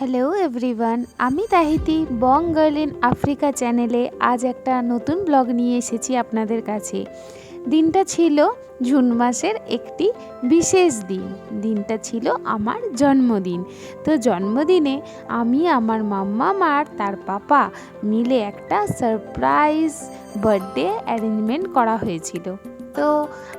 Hello everyone আমি Tahiti bong girl in Africa চ্যানেলে আজ একটা নতুন ব্লগ নিয়ে এসেছি আপনাদের কাছে। দিনটা ছিল জুন মাসের একটি বিশেষ দিন। দিনটা ছিল আমার জন্মদিন। তো জন্মদিনে আমি, আমার মাম্মা আর তার পাপা মিলে একটা সারপ্রাইজ বার্থডে অ্যারেঞ্জমেন্ট করা হয়েছিল। তো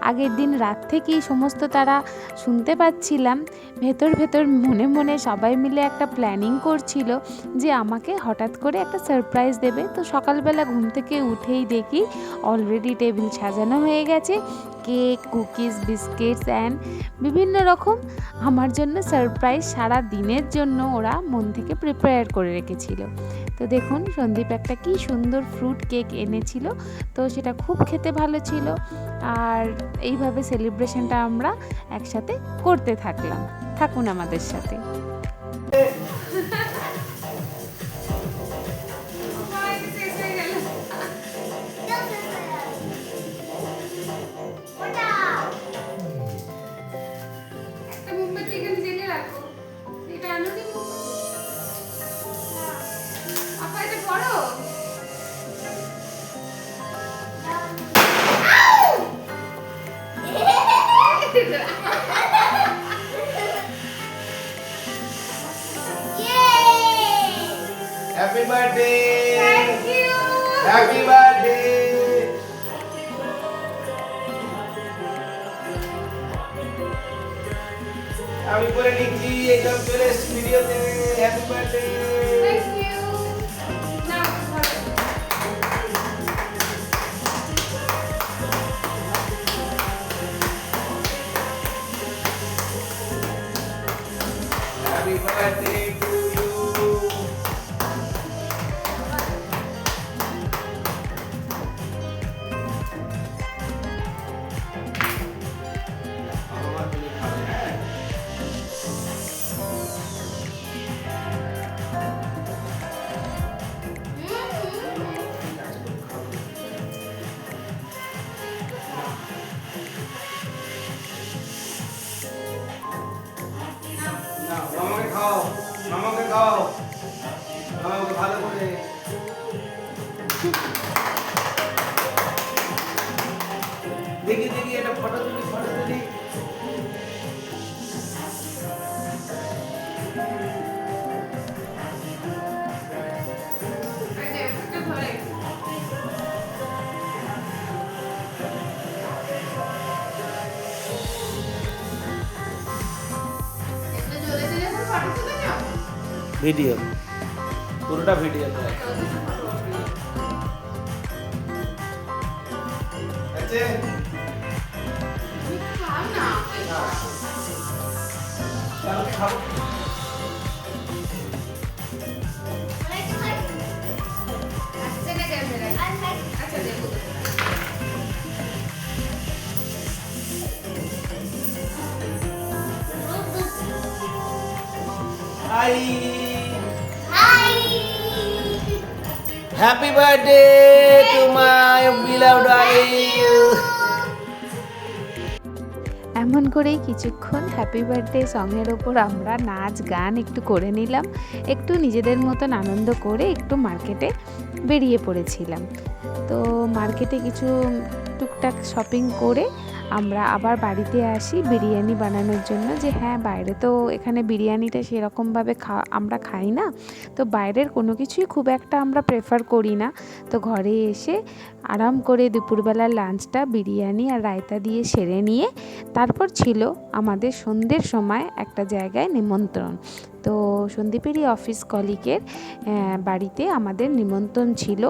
আগের দিন রাত থেকেই সমস্ত তারা শুনতে পাচ্ছিলাম। ভেতর ভেতর মনে মনে সবাই মিলে একটা প্ল্যানিং করছিল যে আমাকে হঠাৎ করে একটা সারপ্রাইজ দেবে। তো সকালবেলা ঘুম থেকে উঠেই দেখি অলরেডি টেবিল সাজানো হয়ে গেছে। কেক কুকিজ বিস্কিটস অ্যান্ড বিভিন্ন রকম আমার জন্য সারপ্রাইজ সারা দিনের জন্য ওরা মন থেকে প্রিপেয়ার করে রেখেছিল। তো দেখুন সন্দীপ একটা কি সুন্দর ফ্রুট কেক এনেছিল। তো সেটা খুব খেতে ভালো ছিল। আর এইভাবে সেলিব্রেশনটা আমরা একসাথে করতে থাকলাম। থাকুন আমাদের সাথে। Happy birthday thank you happy birthday আমি করে নিচ্ছি একদম চলে ভিডিওতে হ্যাপি বার্থডে হ্যাপি ভিডিও পুরোটা ভিডিও আছে খাও না কালকে খাব আসছে না ক্যামেরায় আচ্ছা দেখো hi happy birthday to beloved IU এমন করেই কিছুক্ষণ হ্যাপি বার্থডে সঙের ওপর আমরা নাচ, গান একটু করে নিলাম। একটু নিজেদের মতন আনন্দ করে একটু মার্কেটে বেরিয়ে পড়েছিলাম। তো মার্কেটে কিছু টুকটাক শপিং করে আমরা আবার বাড়িতে আসি বিরিয়ানি বানানোর জন্য যে হ্যাঁ বাইরে তো এখানে বিরিয়ানিটা সেরকমভাবে খা, আমরা খাই না। তো বাইরের কোনো কিছুই খুব একটা আমরা প্রেফার করি না। তো ঘরে এসে আরাম করে দুপুরবেলার লাঞ্চটা বিরিয়ানি আর রায়তা দিয়ে সেরে নিয়ে তারপর ছিল আমাদের সন্ধ্যের সময় একটা জায়গায় নিমন্ত্রণ। তো সন্দীপেরই অফিস কলিকের বাড়িতে আমাদের নিমন্ত্রণ ছিল।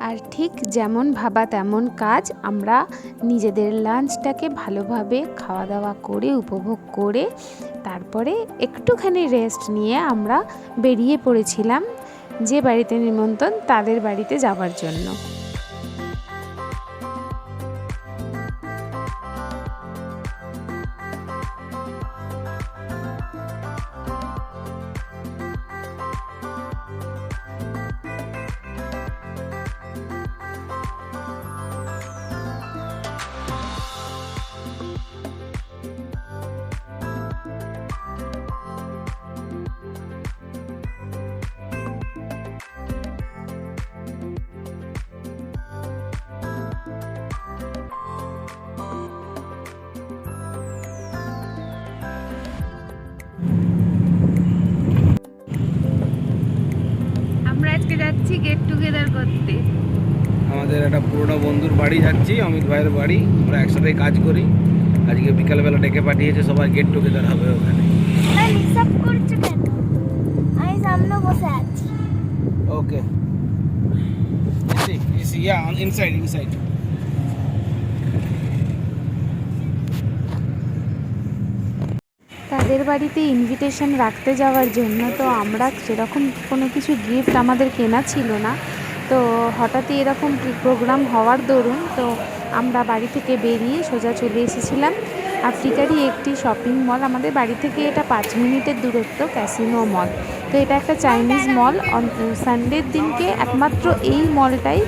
আর ঠিক যেমন ভাবা তেমন কাজ আমরা নিজেদের লাঞ্চটাকে ভালোভাবে খাওয়া দাওয়া করে, উপভোগ করে, তারপরে একটুখানি রেস্ট নিয়ে আমরা বেরিয়ে পড়েছিলাম যে বাড়িতে নিমন্ত্রণ তাদের বাড়িতে যাওয়ার জন্য। করতে। আমাদের একটা পুরোনো বন্ধুর বাড়ি যাচ্ছি অমিত ভাইয়ের বাড়ি। আমরা একসাথে কাজ করি। আজকে বিকালবেলা ডেকে পাঠিয়েছে সবাই গেট টুগেদার হবে ওখানে। হিসাব করছ কেন? আমি সামনে বসে আছি। ওকে ইনসাইড ইনসাইড তাদের বাড়িতে ইনভিটেশন রাখতে যাওয়ার জন্য তো আমরা সেরকম কোনো কিছু গিফট আমাদের কেনা ছিল না। তো হঠাৎই এরকম প্রোগ্রাম হওয়ার দরুন তো আমরা বাড়ি থেকে বেরিয়ে সোজা চলে এসেছিলাম। আফ্রিকারই একটি শপিং মল আমাদের বাড়ি থেকে এটা পাঁচ মিনিটের দূরত্ব ক্যাসিনো মল তো এটা একটা চাইনিজ মল সানডের দিনকে একমাত্র এই মলটাই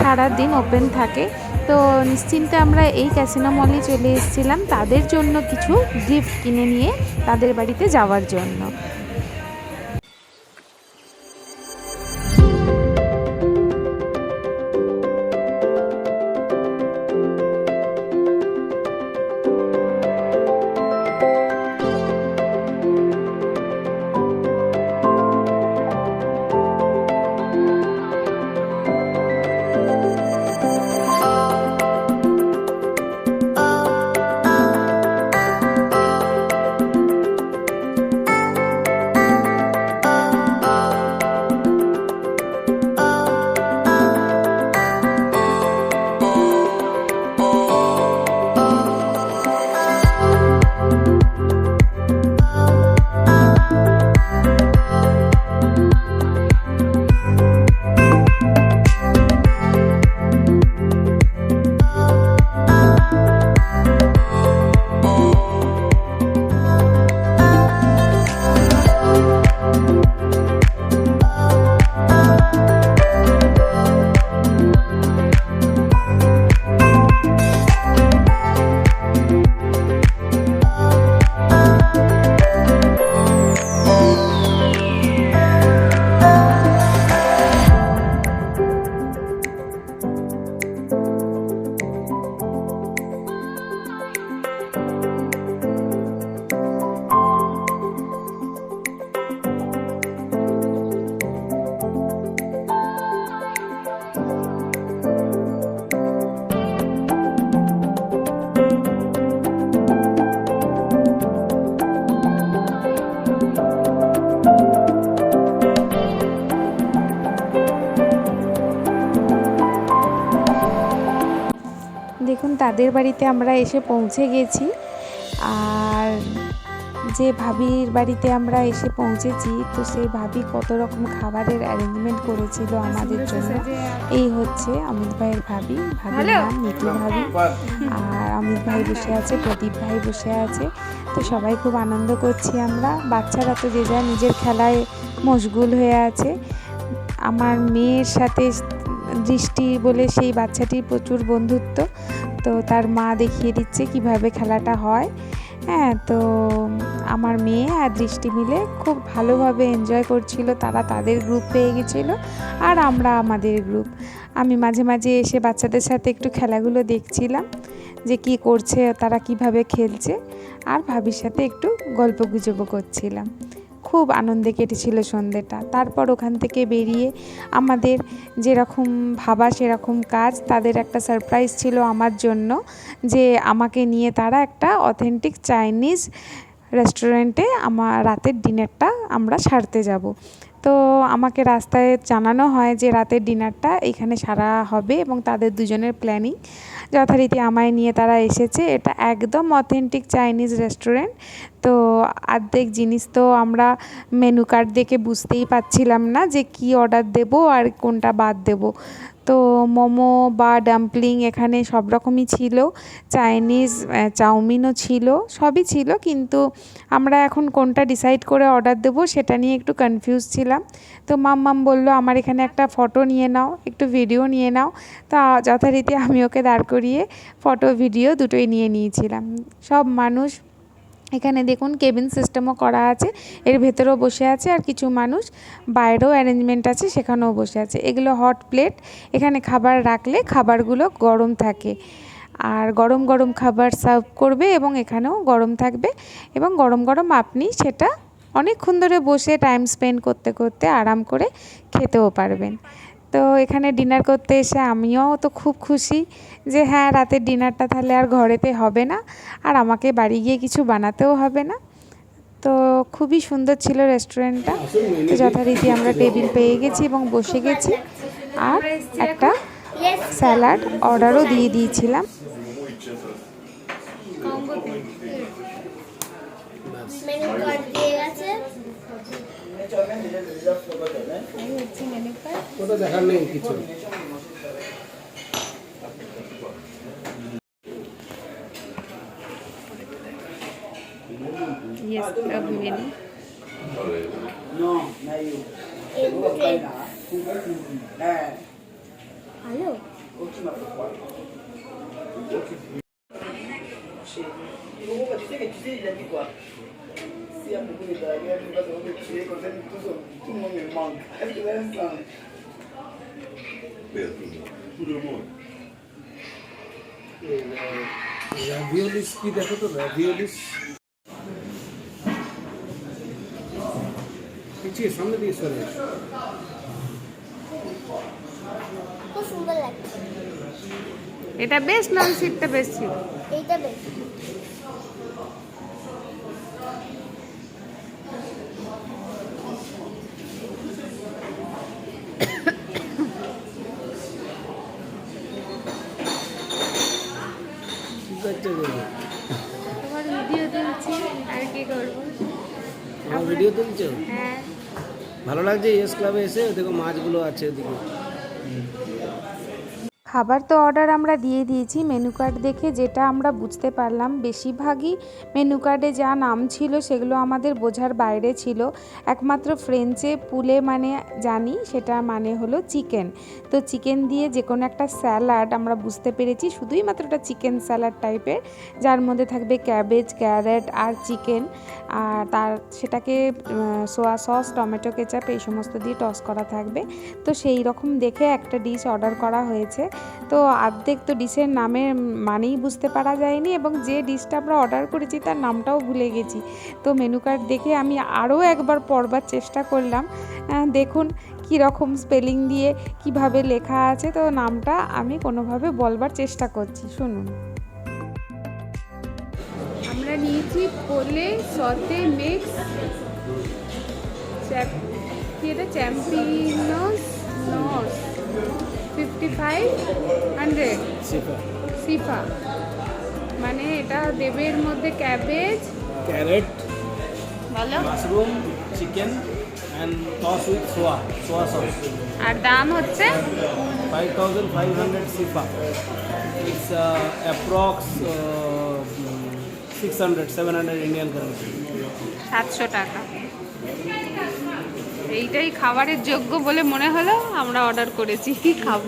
সারা দিন ওপেন থাকে। তো নিশ্চিন্তে আমরা এই ক্যাসিনো মলে চলে এসেছিলাম। তাদের জন্য কিছু গিফট কিনে নিয়ে তাদের বাড়িতে যাওয়ার জন্য। দেখুন তাদের বাড়িতে আমরা এসে পৌঁছে গেছি। আর যে ভাবির বাড়িতে আমরা এসে পৌঁছেছি তো সেই ভাবি কত রকম খাবারের অ্যারেঞ্জমেন্ট করেছিল আমাদের জন্য। এই হচ্ছে অমিত ভাইয়ের ভাবি। ভাবির নাম মিতু ভাবি। আর অমিত ভাই বসে আছে প্রদীপ ভাই বসে আছে। তো সবাই খুব আনন্দ করছি আমরা। বাচ্চারা তো যে যার নিজের খেলায় মশগুল হয়ে আছে। আমার মেয়ের সাথে দৃষ্টি বলে সেই বাচ্চাটির প্রচুর বন্ধুত্ব। তো তার মা দেখিয়ে দিচ্ছে কীভাবে খেলাটা হয়। হ্যাঁ তো আমার মেয়ে আর দৃষ্টি মিলে খুব ভালোভাবে এনজয় করছিল। তারা তাদের গ্রুপ পেয়ে গেছিল আর আমরা আমাদের গ্রুপ আমি মাঝে মাঝে এসে বাচ্চাদের সাথে একটু খেলাগুলো দেখছিলাম, যে কি করছে, তারা কীভাবে খেলছে। আর ভাবির সাথে একটু গল্প গুজবও করছিলাম। খুব আনন্দে কেটেছিল সন্ধেটা। তারপর ওখান থেকে বেরিয়ে আমাদের যেরকম ভাবা, সেরকম কাজ, তাদের একটা সারপ্রাইজ ছিল আমার জন্য যে আমাকে নিয়ে তারা একটা অথেন্টিক চাইনিজ রেস্টুরেন্টে আমার রাতের ডিনারটা আমরা সারতে যাব। তো আমাকে রাস্তায় জানানো হয় যে রাতের ডিনারটা এখানে সারা হবে এবং তাদের দুজনের প্ল্যানিং যথারীতি আমায় নিয়ে তারা এসেছে। এটা একদম অথেন্টিক চাইনিজ রেস্টুরেন্ট তো অর্ধেক জিনিস তো আমরা মেনু কার্ড দেখে বুঝতেই পারছিলাম না যে কি অর্ডার দেব আর কোনটা বাদ দেব। তো মোমো বা ডাম্পলিং এখানে সব রকমই ছিল। চাইনিজ চাউমিনও ছিল, সবই ছিল, কিন্তু আমরা এখন কোনটা ডিসাইড করে অর্ডার দেবো সেটা নিয়ে একটু কনফিউজ ছিলাম। তো মাম্মাম বলল, আমার এখানে একটা ফটো নিয়ে নাও, একটু ভিডিও নিয়ে নাও। তা যথারীতি আমি ওকে দাঁড় করিয়ে ফটো ভিডিও দুটোই নিয়ে নিয়েছিলাম। সব মানুষ এখানে দেখুন কেবিন সিস্টেমও করা আছে, এর ভেতরেও বসে আছে আর কিছু মানুষ, বাইরেও অ্যারেঞ্জমেন্ট আছে, সেখানেও বসে আছে। এগুলো হট প্লেট এখানে খাবার রাখলে খাবারগুলো গরম থাকে। আর গরম গরম খাবার সার্ভ করবে এবং এখানেও গরম থাকবে এবং গরম গরম আপনি সেটা অনেকক্ষণ ধরে বসে টাইম স্পেন্ড করতে করতে আরাম করে খেতেও পারবেন। তো এখানে ডিনার করতে এসে আমিও তো খুব খুশি। যে হ্যাঁ রাতের ডিনারটা তাহলে আর ঘরেতে হবে না, আর আমাকে বাড়ি গিয়ে কিছু বানাতেও হবে না। তো খুবই সুন্দর ছিল রেস্টুরেন্টটা। তো যথারীতি আমরা টেবিল পেয়ে গেছি এবং বসে গেছি। আর একটা স্যালাড অর্ডারও দিয়ে দিয়েছিলাম। মেনু কার্ড দিয়ে গেছে ওটা দেখার নেই কিছু ইয়েস মেনু ভালো র্যাভিওলিস কি দেখো তো র্যাভিওলিস পিছিয়ে সামনে দিয়ে সরে এসো। খুব সুন্দর লাগছে। এটা বেশ নন সিটটা বেশ ছিল এইটা বেশ? তোমার ভিডিও তুলছি আর কি করব? ভিডিও তুলছো? হ্যাঁ। ভালো লাগছে ইয়েস ক্লাবে এসে দেখো মাছগুলো আছে ওদিকে। খাবার তো অর্ডার আমরা দিয়ে দিয়েছি, মেনু কার্ড দেখে যেটা আমরা বুঝতে পারলাম, বেশিরভাগই মেনু কার্ডে যা নাম ছিল সেগুলো আমাদের বোঝার বাইরে ছিল। একমাত্র ফ্রেঞ্চে পুলে মানে জানি, সেটা মানে হলো চিকেন তো চিকেন দিয়ে যে কোনো একটা স্যালাড আমরা বুঝতে পেরেছি, শুধুই মাত্র একটা চিকেন স্যালাড টাইপের যার মধ্যে থাকবে ক্যাবেজ ক্যারেট আর চিকেন আর তার, সেটাকে সোয়া সস টমেটো কেচাপ এই সমস্ত দিয়ে টস করা থাকবে। তো সেই রকম দেখে একটা ডিশ অর্ডার করা হয়েছে। তো অর্ধেক তো ডিশের নামের মানেই বুঝতে পারা যায়নি এবং যে ডিশটা আমরা অর্ডার করেছি তার নামটাও ভুলে গেছি। তো মেনু কার্ড দেখে আমি আরও একবার পড়বার চেষ্টা করলাম। দেখুন কী রকম স্পেলিং দিয়ে কীভাবে লেখা আছে। তো নামটা আমি কোনোভাবে বলবার চেষ্টা করছি, শুনুন। আমরা নিয়েছি পোলে সতে মিক্স কি এটা? Champions নস। Fifty five hundred. CFA. CFA. মানে এটা দেবের মধ্যে ক্যাবেজ। ক্যারেট বলো mushroom chicken and toss with soya soya sauce আর দাম হচ্ছে? Five thousand five hundred CFA. It's approx six hundred seven hundred Indian currency সাতশো টাকা। এইটাই খাবারের যোগ্য বলে মনে হলো আমরা অর্ডার করেছি কি খাব?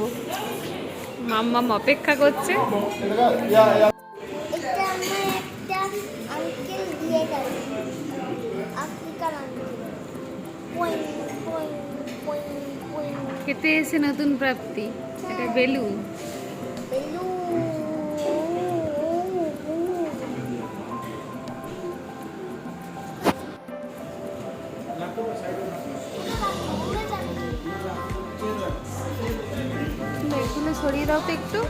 মাম্মাম অপেক্ষা করছে। খেতে এসে নতুন প্রাপ্তি। এটা বেলুন। বেলু দাও তো একটু।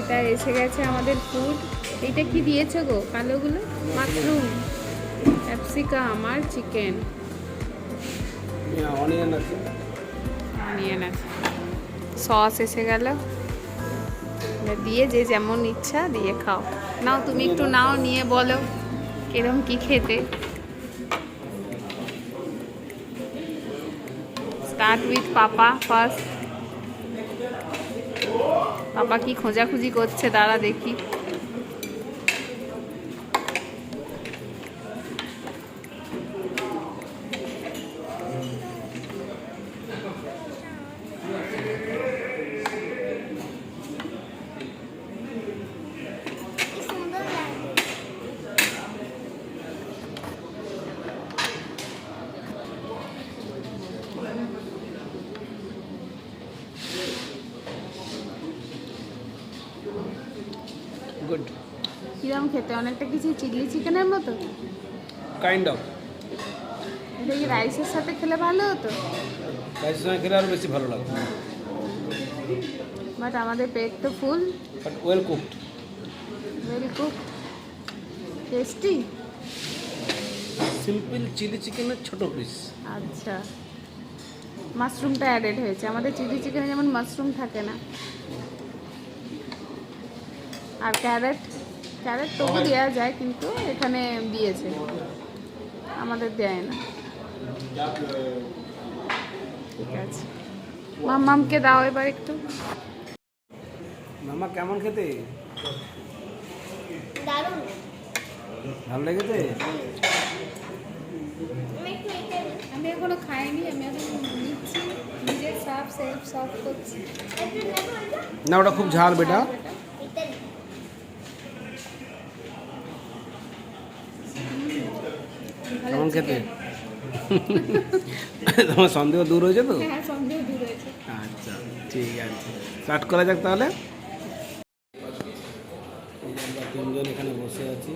এটা এসে গেছে আমাদের ফুড এইটা কি দিয়েছ গো? কালোগুলো? মাশরুম। ক্যাপসিকাম আর চিকেন। অনিয়ন আছে। নিয়ে না সস এসে গেল। দিয়ে যে যেমন ইচ্ছা দিয়ে খাও। নাও তুমি একটু নাও, নিয়ে বলো কিরম কি খেতে। Start with papa first papa কি খোঁজাখুঁজি করছে, দাঁড়া দেখি। খেতে অনেকটা কিছু চিলি চিকেনের মতো? কাইন্ড অফ এটা কি রাইসের সাথে খেলে ভালো হতো? রাইসের সঙ্গে খেলে আরও বেশি ভালো লাগবে বাট আমাদের পেট তো full but well cooked very cook tasty simple chilli চিকেনের ছোট পিস আচ্ছা। মাশরুমটা অ্যাডেড হয়েছে। আমাদের চিলি চিকেনে যেমন মাশরুম থাকে না। আর ক্যারেট ক্যারেট তবু দেওয়া যায় কিন্তু এখানে দিয়েছে। আমাদের দেয় না। ঠিক আছে। মাম্মামকে দাও এবার একটু। মামা কেমন খেতে? দারুণ। ভালো লেগেছে? আমি এখনও খাইনি আমি এখন নিচ্ছি। নিজের সাফ সেলফ সাফ করছি। একটু নেব এটা? না ওটা খুব ঝাল বেটা এটা নিই। কেমন খেতে? তোমার সন্দেহ দূর হয়েছে তো? হ্যাঁ আচ্ছা ঠিক আছে। স্টার্ট করা যাক তাহলে। আমরা তিনজন এখানে বসে আছি।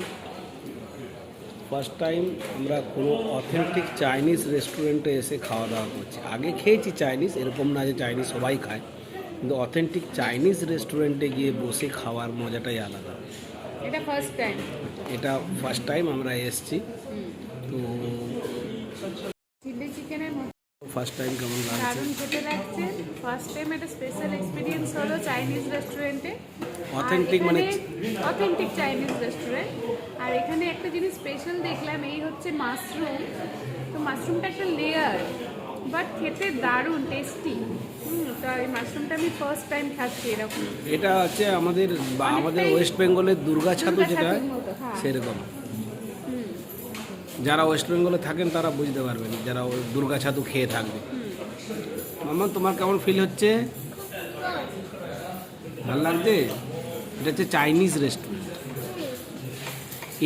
ফার্স্ট টাইম আমরা কোনো অথেন্টিক চাইনিজ রেস্টুরেন্টে এসে খাওয়া দাওয়া করছি। আগে খেয়েছি চাইনিজ এরকম না যে চাইনিজ সবাই খায়। কিন্তু অথেন্টিক চাইনিজ রেস্টুরেন্টে গিয়ে বসে খাওয়ার মজাটাই আলাদা। এটা ফার্স্ট টাইম এটা ফার্স্ট টাইম আমরা এসছি। তো চিলি চিকেনের ফার্স্ট টাইম কেমন লাগছে? দারুণ খেতে লাগছে। ফার্স্ট টাইম একটা স্পেশাল এক্সপিরিয়েন্স হলো চাইনিজ রেস্টুরেন্টে Authentic মানে- অথেন্টিক চাইনিজ রেস্টুরেন্ট আর এখানে একটা জিনিস স্পেশাল দেখলাম এই হচ্ছে মাশরুম তো মাশরুমটা একটা লেয়ার বাট খেতে দারুণ টেস্টি তো এই মাশরুমটা আমি ফার্স্ট টাইম খাচ্ছি এরকম। এটা হচ্ছে আমাদের আমাদের ওয়েস্ট বেঙ্গলের দুর্গা ছাতু যেটা হয়। সেরকম। যারা ওয়েস্ট বেঙ্গলে থাকেন, তারা বুঝতে পারবেন, যারা ওই দুর্গা ছাতু খেয়ে থাকবে। মামা, তোমার কেমন ফিল হচ্ছে? ভালো লাগছে? এটা হচ্ছে চাইনিজ রেস্টুরেন্ট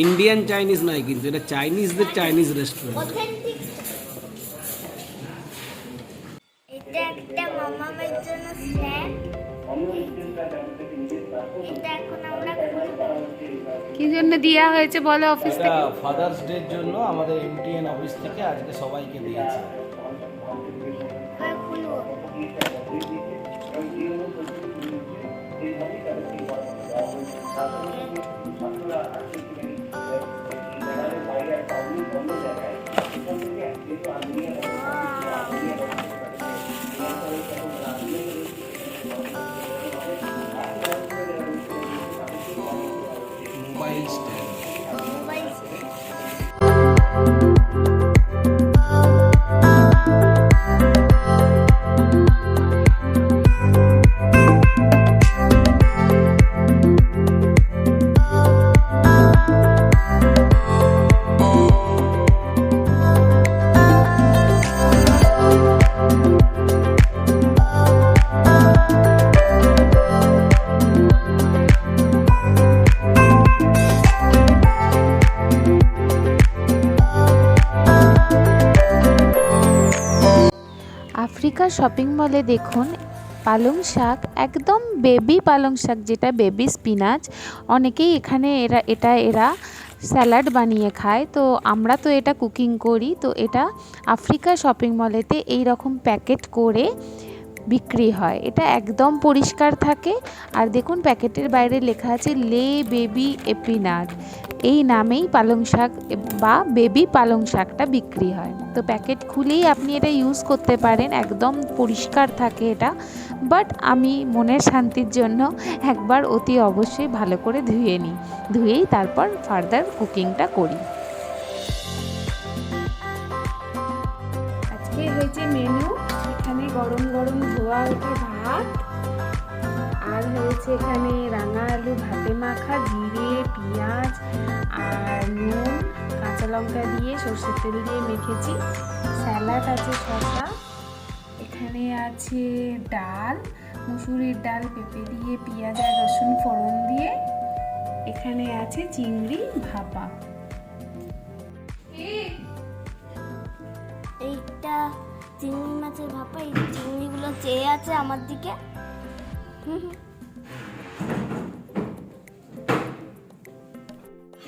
ইন্ডিয়ান চাইনিজ নয় কিন্তু, এটা চাইনিজদের চাইনিজ রেস্টুরেন্ট একটা মামামের জন্য স্ন্যাক এটা এখন আমরা কি জন্য দেওয়া হয়েছে বলো অফিস থেকে? ফাদার্স ডের জন্য আমাদের এমটিএন অফিস থেকে আজকে সবাইকে দিয়েছে। শপিং মলে দেখুন, পালং শাক, একদম বেবি পালং শাক যেটা বেবি স্পিনাচ অনেকেই এখানে এরা, এটা এরা স্যালাড বানিয়ে খায়। তো আমরা তো এটা কুকিং করি। তো এটা আফ্রিকা শপিং মলেতে এই রকম প্যাকেট করে বিক্রি হয়। এটা একদম পরিষ্কার থাকে। আর দেখুন, প্যাকেটের বাইরে লেখা আছে, লে বেবি এপিনাট। এই নামেই পালং শাক বা বেবি পালং শাকটা বিক্রি হয়। তো প্যাকেট খুলেই আপনি এটা ইউজ করতে পারেন। একদম পরিষ্কার থাকে এটা। বাট আমি মনের শান্তির জন্য একবার অতি অবশ্যই ভালো করে ধুয়ে নিই। ধুয়েই তারপর ফার্দার কুকিংটা করি। আজকে হয়েছে মেনু গরম গরম ধোয়া ওঠা ভাত। আর হয়েছে এখানে রাঙা আলু ভাতে মাখা, জিরে, পেঁয়াজ আর নুন, কাঁচা লঙ্কা দিয়ে সর্ষের তেল দিয়ে মেখেছি। স্যালাড আছে শসা। এখানে আছে ডাল, মুসুরির ডাল, পেঁপে দিয়ে পেঁয়াজ আর রসুন ফোড়ন দিয়ে। এখানে আছে চিংড়ি ভাপা। এইটা চিংড়ি মাছের ভাপা এই চিংড়িগুলো চেয়ে আছে আমার দিকে।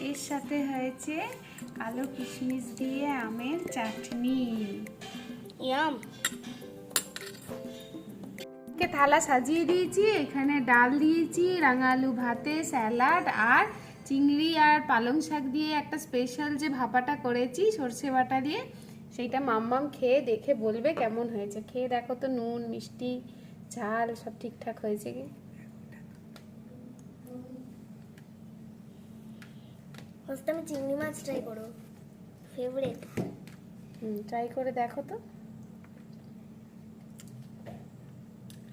এর সাথে হয়েছে কালো কিশমিশ দিয়ে আমের চাটনি। ইয়াম। কে থালা সাজিয়ে দিয়েছি এখানে ডাল দিয়েছি রাঙা আলু ভাতে স্যালাড আর চিংড়ি আর পালং শাক দিয়ে একটা স্পেশাল যে ভাপাটা করেছি সর্ষে বাটা দিয়ে। সেইটা মাম্মাম খেয়ে দেখে বলবে কেমন হয়েছে। খেয়ে দেখো তো নুন মিষ্টি ঝাল সব ঠিকঠাক হয়েছে কি? ফার্স্ট আমি চিংড়ি মাছ ট্রাই করব ফেভারিট হুম ট্রাই করে দেখো তো।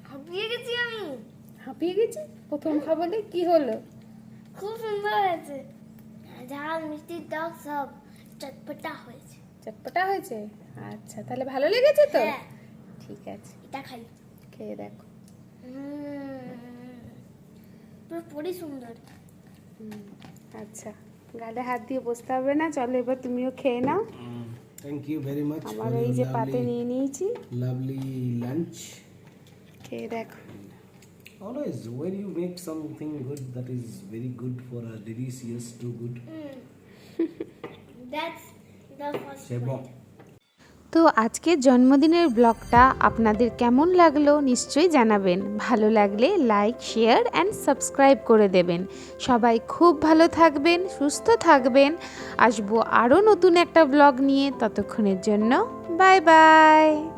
হাঁপিয়ে গেছি আমি। হাঁপিয়ে গেছি? প্রথম খাবারে কি হলো? খুব সুন্দর হয়েছে। ঝাল মিষ্টি টক সব চটপটা হয়েছে। চটপটা হয়েছে? আচ্ছা তাহলে ভালো লেগেছে তো? হ্যাঁ। ঠিক আছে। এটা খাই। খেয়ে দেখো। হুম, পুরো পরি সুন্দর। আচ্ছা। গালে হাত দিয়ে বসতে হবে না চলো এবার তুমিও খেয়ে নাও। থ্যাংক ইউ ভেরি মাচ আমার এই যে পাতে নিয়ে নিয়েছি। লাভলি লাঞ্চ খেয়ে দেখো। Always, when you make something good that is very good for a delicious, too good. That's. তো আজকের জন্মদিনের ব্লগটা আপনাদের কেমন লাগল নিশ্চয়ই জানাবেন। ভালো লাগলে লাইক, শেয়ার অ্যান্ড সাবস্ক্রাইব করে দেবেন। সবাই খুব ভালো থাকবেন, সুস্থ থাকবেন। আসব আরও নতুন একটা ব্লগ নিয়ে ততক্ষণের জন্য। Bye bye.